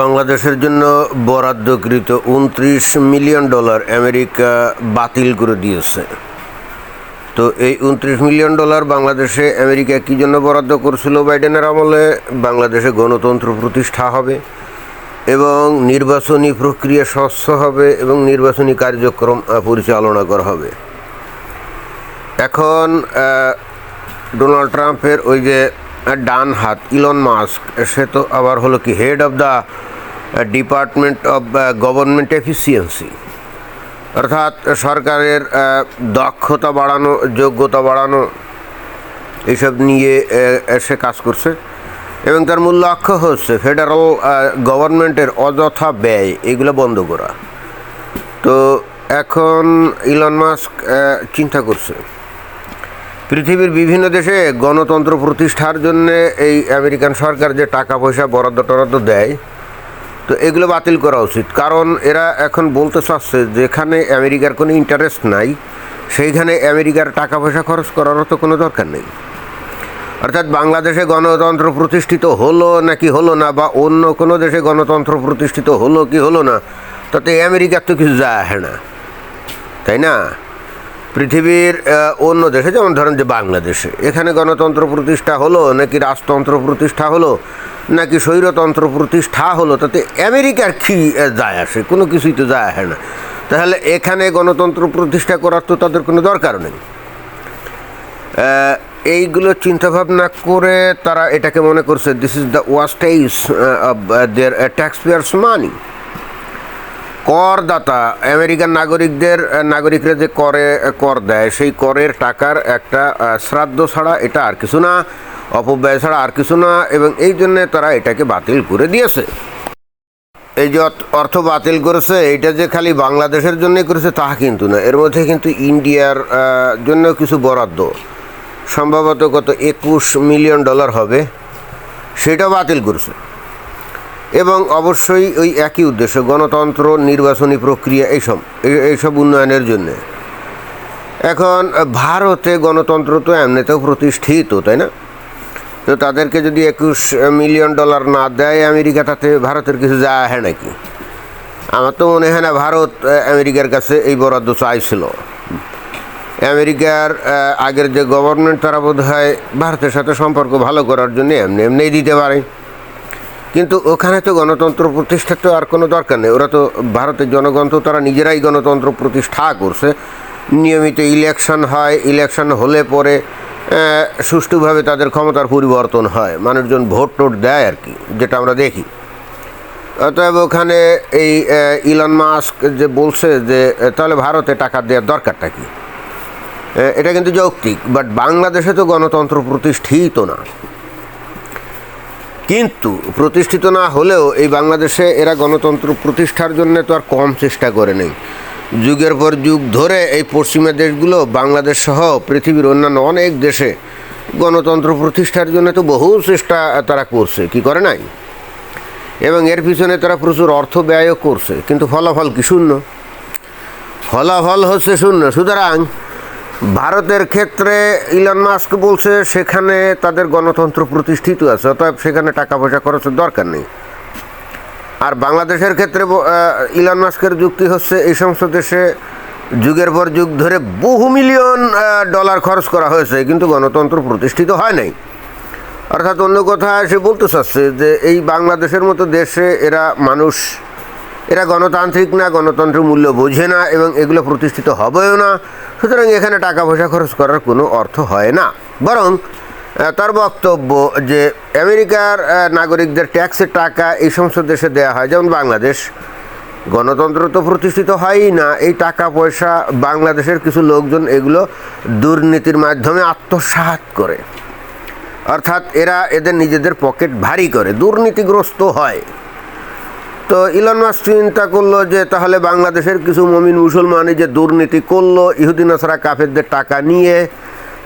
বাংলাদেশের জন্য বরাদ্দকৃত উনত্রিশ মিলিয়ন ডলার আমেরিকা বাতিল করে দিয়েছে। তো এই উনত্রিশ মিলিয়ন ডলার বাংলাদেশে আমেরিকা কী জন্য বরাদ্দ করছিল বাইডেনের আমলে? বাংলাদেশে গণতন্ত্র প্রতিষ্ঠা হবে এবং নির্বাচনী প্রক্রিয়া স্বচ্ছ হবে এবং নির্বাচনী কার্যক্রম পরিচালনা করা হবে। এখন ডোনাল্ড ট্রাম্পের ওই যে ডান হাত ইলন মাস্ক। সে তো আবার হলো কি head of the department of government efficiency অর্থাৎ সরকারের দক্ষতা বাড়ানো যোগ্যতা বাড়ানো এইসব নিয়ে আহ, সে কাজ করছে। এবং তার মূল লক্ষ্য হচ্ছে ফেডারেল গভর্নমেন্টের অযথা ব্যয় এগুলো বন্ধ করা। তো এখন ইলন মাস্ক চিন্তা করছে। পৃথিবীর বিভিন্ন দেশে গণতন্ত্র প্রতিষ্ঠার জন্য এই আমেরিকান সরকার যে টাকা পয়সা, বরাদ্দ টরাদ্দ দেয়, তো এগুলো বাতিল করা উচিত। কারণ এরা এখন বলতে চাচ্ছে যেখানে আমেরিকার কোনো ইন্টারেস্ট নাই, সেইখানে আমেরিকার টাকা পয়সা খরচ করারও তো কোনো দরকার নেই। অর্থাৎ বাংলাদেশে গণতন্ত্র প্রতিষ্ঠিত হলো নাকি হলো না, বা অন্য কোনো দেশে গণতন্ত্র প্রতিষ্ঠিত হলো কি হলো না, তাতে আমেরিকার তো কিছু যায় না। তাই না? পৃথিবীর অন্য দেশে, যেমন ধরেন যে বাংলাদেশে, এখানে গণতন্ত্র প্রতিষ্ঠা হলো, নাকি রাজতন্ত্র প্রতিষ্ঠা হলো, নাকি স্বৈরতন্ত্র প্রতিষ্ঠা হলো, তাতে আমেরিকার কী যায় আসে? কোনো কিছুই তো যায় আসে না। তাহলে এখানে গণতন্ত্র প্রতিষ্ঠা করার তো তাদের কোনো দরকার নেই। এইগুলো চিন্তাভাবনা করে তারা এটাকে মনে করছে this is the wastage of their taxpayers money করদাতা, American নাগরিকদের নাগরিকরা যে করে কর দেয়, সেই করের টাকার একটা শ্রাদ্ধ ছাড়া এটা আর কিছু না, অপব্যয় ছাড়া আর কিছু না, এবং এই জন্যে তারা এটাকে বাতিল করে দিয়েছে। এই যে অর্থ- বাতিল করেছে এটা যে খালি বাংলাদেশের জন্যই করেছে তা কিন্তু না। এর মধ্যে কিন্তু ইন্ডিয়ার জন্য কিছু বরাদ্দ। সম্ভবত কত একুশ মিলিয়ন ডলার হবে সেটা বাতিল করেছে। এবং অবশ্যই ওই একই উদ্দেশ্য, গণতন্ত্র নির্বাচনী প্রক্রিয়া এইসব, এই- এইসব উন্নয়নের জন্য। এখন ভারতে গণতন্ত্র তো এমনিতেও প্রতিষ্ঠিত, তাই না? তো তাদেরকে যদি একুশ মিলিয়ন ডলার না দেয় আমেরিকা তাতে ভারতের কিছু যায় আসে নাকি? আমার তো মনে হয় না ভারত আমেরিকার কাছে এই বরাদ্দ চাইছিল। আমেরিকার আগের যে গভর্নমেন্ট তারা বোধ হয় ভারতের সাথে সম্পর্ক ভালো করার জন্য এমনি এমনিই দিতে পারে। কিন্তু ওখানে তো গণতন্ত্র প্রতিষ্ঠা তো আর কোনো দরকার নেই। ওরা তো ভারতের জনগণ তো তারা নিজেরাই গণতন্ত্র প্রতিষ্ঠা করছে। নিয়মিত ইলেকশন হয় ইলেকশন হলে পরে সুষ্ঠুভাবে তাদের ক্ষমতার পরিবর্তন হয়। মানুষজন ভোট টোট দেয় আর কি, যেটা আমরা দেখি। অতএব ওখানে এই ইলন মাস্ক যে বলছে যে তাহলে ভারতে টাকা দেওয়ার দরকারটা কি? এটা কিন্তু যৌক্তিক বাট বাংলাদেশে তো গণতন্ত্র প্রতিষ্ঠিত না। কিন্তু প্রতিষ্ঠিত না হলেও এই বাংলাদেশে এরা গণতন্ত্র প্রতিষ্ঠার জন্য তো আর কম চেষ্টা করে নেই। যুগের পর যুগ ধরে এই পশ্চিমা দেশগুলো, বাংলাদেশ সহ পৃথিবীর অন্যান্য অনেক দেশে গণতন্ত্র প্রতিষ্ঠার জন্য তো বহু চেষ্টা তারা করছে, কি করে নাই? এবং এর পিছনে তারা প্রচুর অর্থ ব্যয়ও করছে, কিন্তু ফলাফল কি শূন্য? ফলাফল হচ্ছে শূন্য। সুতরাং ভারতের ক্ষেত্রে ইলন মাস্ক বলছে সেখানে তাদের গণতন্ত্র প্রতিষ্ঠিত আছে, অতএব সেখানে টাকা পয়সা খরচের দরকার নেই। আর বাংলাদেশের ক্ষেত্রে ইলন মাস্কের যুক্তি হচ্ছে এই সমস্ত দেশে যুগের পর যুগ ধরে বহু মিলিয়ন ডলার খরচ করা হয়েছে, কিন্তু গণতন্ত্র প্রতিষ্ঠিত হয় নাই। অর্থাৎ অন্য কথা সে বলতে চাচ্ছে যে এই বাংলাদেশের মতো দেশে এরা মানুষ, এরা গণতান্ত্রিক না, গণতন্ত্রের মূল্য বোঝে না এবং এগুলো প্রতিষ্ঠিত হবেও না। সুতরাং এখানে টাকা পয়সা খরচ করার কোনো অর্থ হয় না। বরং তার বক্তব্য যে আমেরিকার নাগরিকদের ট্যাক্সের টাকা এই সমস্ত দেশে দেওয়া হয়। যেমন বাংলাদেশ, গণতন্ত্র তো প্রতিষ্ঠিত হয়ই না। এই টাকা পয়সা বাংলাদেশের কিছু লোকজন এগুলো দুর্নীতির মাধ্যমে আত্মসাৎ করে। অর্থাৎ এরা এদের নিজেদের পকেট ভারী করে, দুর্নীতিগ্রস্ত হয়। তো ইলন মাস্ক চিন্তা করল যে তাহলে বাংলাদেশের কিছু মমিন মুসলমানই যে দুর্নীতি করল ইহুদি নাসারা, কাফেরদের টাকা নিয়ে,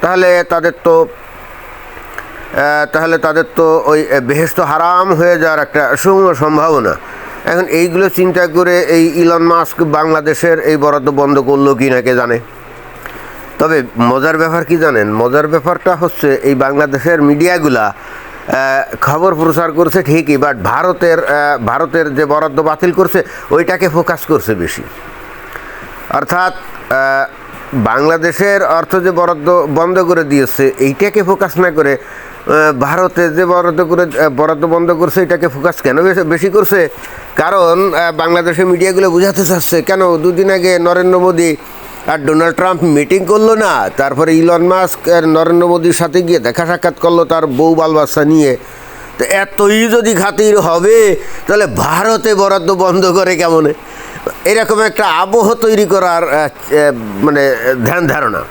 তাহলে তাদের তো তাহলে তাদের তো ওই বেহেস্ত হারাম হয়ে যাওয়ার একটা সমূহ সম্ভাবনা। এখন এইগুলো চিন্তা করে এই ইলন মাস্ক বাংলাদেশের এই বরাদ্দ বন্ধ করল কি না কে জানে। তবে মজার ব্যাপার কি জানেন? মজার ব্যাপারটা হচ্ছে এই বাংলাদেশের মিডিয়াগুলা খবর প্রচার করছে ঠিকই বাট ভারতের ভারতের যে বরাদ্দ বাতিল করছে, ওইটাকে ফোকাস করছে বেশি। অর্থাৎ বাংলাদেশের অর্থ যে বরাদ্দ বন্ধ করে দিয়েছে, এইটাকে ফোকাস না করে ভারতে যে বরাদ্দ করে বরাদ্দ বন্ধ করছে, এটাকে ফোকাস কেন বেশি- করছে? কারণ বাংলাদেশের মিডিয়াগুলো বোঝাতে চাচ্ছে, কেন দুদিন আগে নরেন্দ্র মোদী আর ডোনাল্ড ট্রাম্প মিটিং করল না, তারপরে ইলন মাস্ক আর নরেন্দ্র মোদীর সাথে গিয়ে দেখা সাক্ষাৎ করল তার বউ বাল বাচ্চা নিয়ে। তো এতই যদি খাতির হবে, তাহলে ভারতে বরাদ্দ বন্ধ করে কেমনে? এরকম একটা আবহ তৈরি করার মানে ধ্যান ধারণা।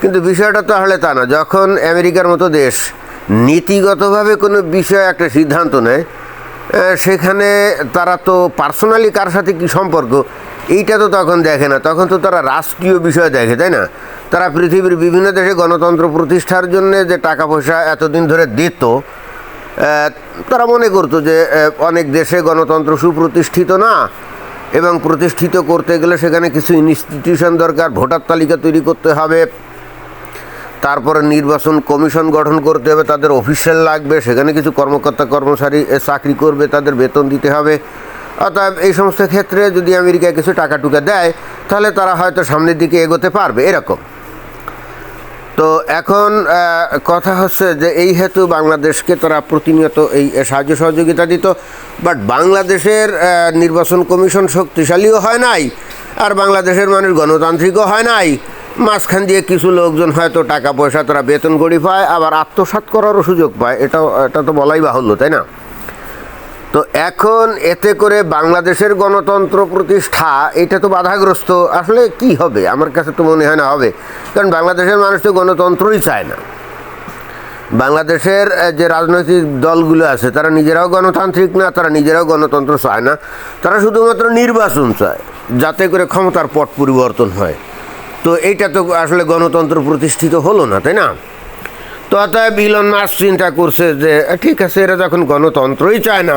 কিন্তু বিষয়টা তাহলে তা না, যখন আমেরিকার মতো দেশ নীতিগতভাবে কোনো বিষয়ে একটা সিদ্ধান্ত নেয় সেখানে তারা তো পার্সোনালি কার সাথে কী সম্পর্ক এইটা তো তখন দেখে না, তখন তো তারা রাষ্ট্রীয় বিষয় দেখে, তাই না? তারা পৃথিবীর বিভিন্ন দেশে গণতন্ত্র প্রতিষ্ঠার জন্য যে টাকা পয়সা এতদিন ধরে দিত তারা মনে করতো যে অনেক দেশে গণতন্ত্র সুপ্রতিষ্ঠিত না এবং প্রতিষ্ঠিত করতে গেলে সেখানে কিছু ইনস্টিটিউশন দরকার, ভোটার তালিকা তৈরি করতে হবে, তারপরে নির্বাচন কমিশন গঠন করতে হবে, তাদের অফিসিয়াল লাগবে, সেখানে কিছু কর্মকর্তা কর্মচারী চাকরি করবে, তাদের বেতন দিতে হবে। অর্থাৎ এই সমস্ত ক্ষেত্রে যদি আমেরিকা কিছু টাকা টুকা দেয়, তাহলে তারা হয়তো সামনের দিকে এগোতে পারবে, এরকম। তো এখন কথা হচ্ছে যে এই হেতু বাংলাদেশকে তারা প্রতিনিয়ত এই সাহায্য সহযোগিতা দিত, বাট বাংলাদেশের নির্বাচন কমিশন শক্তিশালীও হয় নাই, আর বাংলাদেশের মানুষ গণতান্ত্রিকও হয় নাই। মাঝখান দিয়ে কিছু লোকজন হয়তো টাকা পয়সা তারা বেতন গড়ি পায়, আবার আত্মসাৎ করারও সুযোগ পায়। এটাও, এটা তো বলাই বাহুল্য, তাই না? তো এখন এতে করে বাংলাদেশের গণতন্ত্র প্রতিষ্ঠা, এটা তো বাধাগ্রস্ত। আসলে কি হবে? আমার কাছে তো মনে হয় না হবে। কারণ বাংলাদেশের মানুষ তো গণতন্ত্রই চায় না। বাংলাদেশের যে রাজনৈতিক দলগুলো আছে, তারা নিজেরাও গণতান্ত্রিক না, তারা নিজেরাও গণতন্ত্র চায় না। তারা শুধুমাত্র নির্বাচন চায়, যাতে করে ক্ষমতার পট পরিবর্তন হয়। তো এইটা তো আসলে গণতন্ত্র প্রতিষ্ঠিত হলো না, তাই না? তো অতএব ইলন মাস চিন্তা করছে যে ঠিক আছে, এরা যখন গণতন্ত্রই চায় না,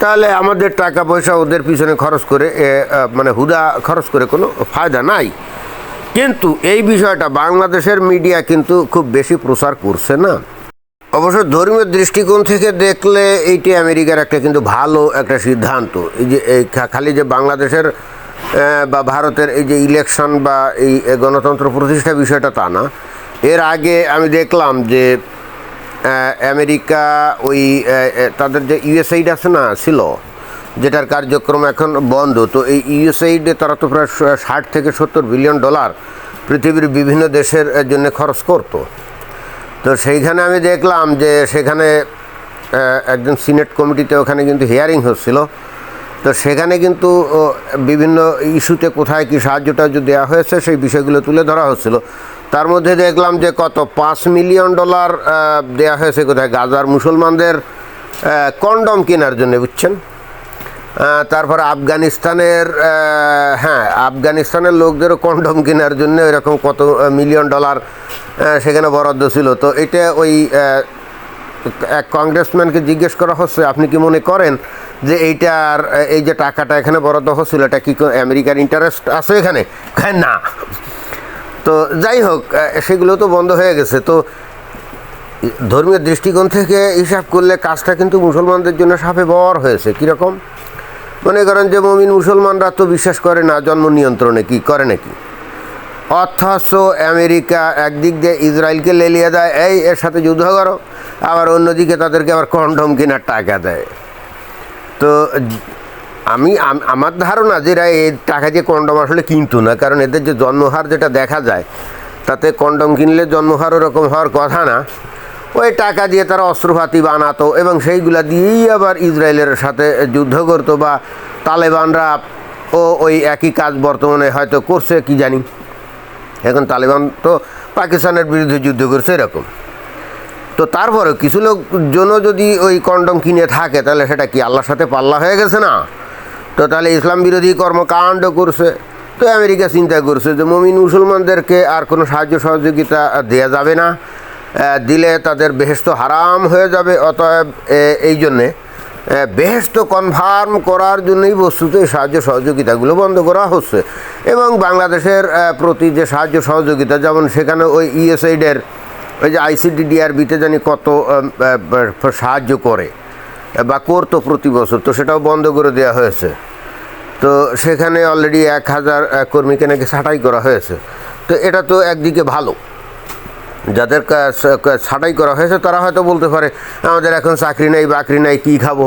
তাহলে আমাদের টাকা পয়সা ওদের পিছনে খরচ করে মানে হুদা খরচ করে কোনো ফায়দা নাই। কিন্তু এই বিষয়টা বাংলাদেশের মিডিয়া কিন্তু খুব বেশি প্রচার করছে না। অবশ্য ধর্মীয় দৃষ্টিকোণ থেকে দেখলে এইটি আমেরিকার একটা কিন্তু ভালো একটা সিদ্ধান্ত। এই যে, এই খালি যে বাংলাদেশের বা ভারতের এই যে ইলেকশন বা এই গণতন্ত্র প্রতিষ্ঠা বিষয়টা তা না। এর আগে আমি দেখলাম যে আমেরিকা ওই তাদের যে ইউএসআইড আছে না, ছিল, যেটার কার্যক্রম এখন বন্ধ, তো এই ইউএসআইডে তারা তো প্রায় ষাট থেকে সত্তর বিলিয়ন ডলার পৃথিবীর বিভিন্ন দেশের জন্য খরচ করতো। তো সেইখানে আমি দেখলাম যে, সেখানে একজন সিনেট কমিটিতে ওখানে কিন্তু হিয়ারিং হচ্ছিল। তো সেখানে কিন্তু বিভিন্ন ইস্যুতে কোথায় কী সাহায্য টাহায্য দেওয়া হয়েছে, সেই বিষয়গুলো তুলে ধরা হচ্ছিল। তার মধ্যে দেখলাম যে কত? পাঁচ মিলিয়ন ডলার দেওয়া হয়েছে কোথায়? গাজার মুসলমানদের কন্ডম কেনার জন্য, বুঝছেন? তারপরে আফগানিস্তানের হ্যাঁ আফগানিস্তানের লোকদেরও কন্ডম কেনার জন্য এরকম কত মিলিয়ন ডলার সেখানে বরাদ্দ ছিল। তো এটা ওই এক কংগ্রেসম্যানকে জিজ্ঞেস করা হচ্ছে, আপনি কি মনে করেন যে এইটার এই যে টাকাটা এখানে বরাদ্দ হচ্ছিল, এটা কি আমেরিকার ইন্টারেস্ট আছে এখানে? না। তো যাই হোক সেগুলো তো বন্ধ হয়ে গেছে। তো ধর্মীয় দৃষ্টিকোণ থেকে হিসাব করলে কাজটা কিন্তু মুসলমানদের জন্য সাপে বর হয়েছে। কীরকম? মনে করেন যে মমিন মুসলমানরা তো বিশ্বাস করে না, জন্ম নিয়ন্ত্রণে কি, করে নাকি? অথচ আমেরিকা একদিক দিয়ে ইসরায়েলকে লেলিয়ে দেয়, এই, এর সাথে যুদ্ধ করো। আবার অন্যদিকে তাদেরকে আবার কন্ডম কেনার টাকা দেয়। তো আমি আমার ধারণা যে এরা এই টাকা দিয়ে কন্ডম আসলে কিনতো না, কারণ এদের যে জন্মহার যেটা দেখা যায়, তাতে কন্ডম কিনলে জন্মহার ওরকম হওয়ার কথা না। ওই টাকা দিয়ে তারা অস্ত্রপাতি বানাতো এবং সেইগুলা দিয়েই আবার ইসরায়েলের সাথে যুদ্ধ করতো বা তালেবানরা ও ওই একই কাজ বর্তমানে হয়তো করছে, কি জানি। এখন তালেবান তো পাকিস্তানের বিরুদ্ধে যুদ্ধ করছে এরকম। তো তারপরে কিছু লোক জন যদি ওই কন্ডম কিনে থাকে, তাহলে সেটা কি আল্লাহর সাথে পাল্লা হয়ে গেছে না? তো তাহলে ইসলাম বিরোধী কর্মকাণ্ড করছে। তো আমেরিকা চিন্তা করছে যে মমিন মুসলমানদেরকে আর কোনো সাহায্য সহযোগিতা দেওয়া যাবে না। দিলে তাদের বেহেস্ত হারাম হয়ে যাবে। অতএব এই জন্যে বেহেস্ত কনফার্ম করার জন্যই বস্তুত এই সাহায্য সহযোগিতাগুলো বন্ধ করা হচ্ছে। এবং বাংলাদেশের প্রতি যে সাহায্য সহযোগিতা, যেমন সেখানে ওই ইউএসআইডের ওই যে আইসিডিডিআরবিতে জানি কত সাহায্য করে, বা করতো প্রতি বছর, তো সেটাও বন্ধ করে দেওয়া হয়েছে। তো সেখানে অলরেডি এক হাজার কর্মীকে নাকি ছাঁটাই করা হয়েছে। তো এটা তো একদিকে ভালো। যাদের ছাঁটাই করা হয়েছে, তারা হয়তো বলতে পারে, আমাদের এখন চাকরি নেই, বাকরি নেই, কী খাব?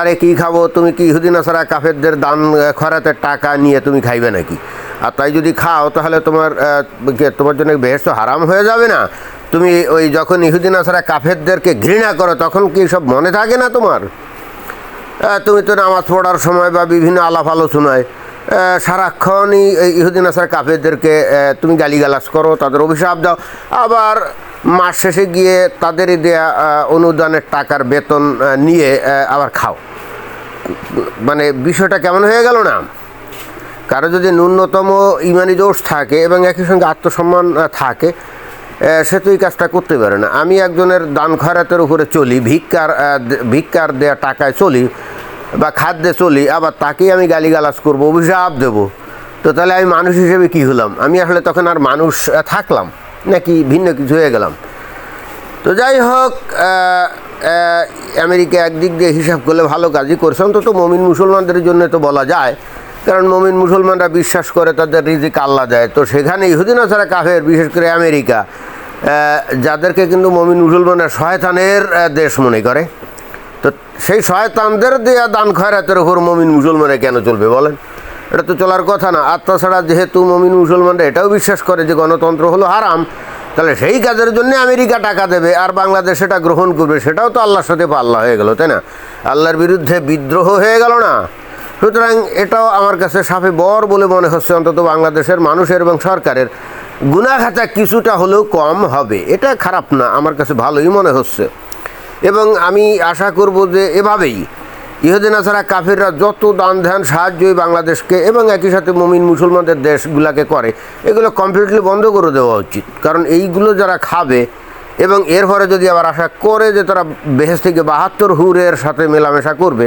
আরে, কী খাব? তুমি কি ইহুদিনা ছাড়া কাফেরদের দান খরাতে টাকা নিয়ে তুমি খাইবে নাকি? আর তাই যদি খাও, তাহলে তোমার তোমার জন্য বেশ তো হারাম হয়ে যাবে না। তুমি ওই যখন ইহুদিনা ছাড়া কাফেরদেরকে ঘৃণা করো, তখন কি সব মনে থাকে না তোমার? তুমি তো নামাজ পড়ার সময় বা বিভিন্ন আলাপ আলোচনায় সারাক্ষণই ইহুদিন আসার কাফেরদেরকে তুমি গালিগালাজ করো, তাদের অভিশাপ দাও। আবার মাস শেষে গিয়ে তাদেরই দেয়া অনুদানের টাকার বেতন নিয়ে আবার খাও। মানে বিষয়টা কেমন হয়ে গেল না? কারও যদি ন্যূনতম ইমানি দোষ থাকে এবং একই সঙ্গে আত্মসম্মান থাকে সে তো এই কাজটা করতে পারে না। আমি একজনের দান খয়রাতের উপরে চলি, ভিক্ষার ভিক্ষার দেয়া টাকায় চলি বা খাদ্যে চলি, আবার তাকেই আমি গালিগালাজ করব, অভিশাপ দেব। তো তাহলে আমি মানুষ হিসেবে কি হলাম? আমি আসলে তখন আর মানুষ থাকলাম, নাকি ভিন্ন কিছু হয়ে গেলাম? তো যাই হোক আমেরিকা একদিক দিয়ে হিসাব করলে ভালো কাজই করছে। অন্তত মমিন মুসলমানদের জন্য তো বলা যায়। কারণ মমিন মুসলমানরা বিশ্বাস করে তাদের রিজিক আল্লাহ দেয়। তো সেখানে ইহুদিনা ছাড়া কাফের, বিশেষ করে আমেরিকা যাদেরকে কিন্তু মমিন মুসলমানরা শয়তানের দেশ মনে করে। তো সেই শয়তানদের দেয়া দান খয়রাতের ওপর মমিন মুসলমানে কেন চলবে বলেন? এটা তো চলার কথা না। আর তাছাড়া যেহেতু মমিন মুসলমানরা এটাও বিশ্বাস করে যে গণতন্ত্র হলো হারাম, তাহলে সেই কাজের জন্য আমেরিকা টাকা দেবে আর বাংলাদেশ সেটা গ্রহণ করবে, সেটাও তো আল্লাহর সাথে পাল্লা হয়ে গেল, তাই না? আল্লাহর বিরুদ্ধে বিদ্রোহ হয়ে গেল না। সুতরাং এটাও আমার কাছে সাফে বর বলে মনে হচ্ছে অন্তত বাংলাদেশের মানুষের এবং সরকারের। গুণাখাতা কিছুটা হলেও কম হবে। এটা খারাপ না, আমার কাছে ভালোই মনে হচ্ছে। এবং আমি আশা করব যে এভাবেই ইহুদিনা ছাড়া কাফিররা যত দান ধ্যান সাহায্যই বাংলাদেশকে এবং একই সাথে মমিন মুসলমানদের দেশগুলোকে করে, এগুলো কমপ্লিটলি বন্ধ করে দেওয়া উচিত। কারণ এইগুলো যারা খাবে এবং এর পরে যদি আবার আশা করে যে তারা বেহেস থেকে বাহাত্তর হুরের সাথে মেলামেশা করবে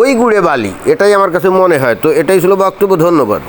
ওই গুড়ে বালি এটাই আমার কাছে মনে হয়। তো এটাই ছিল বক্তব্য, ধন্যবাদ।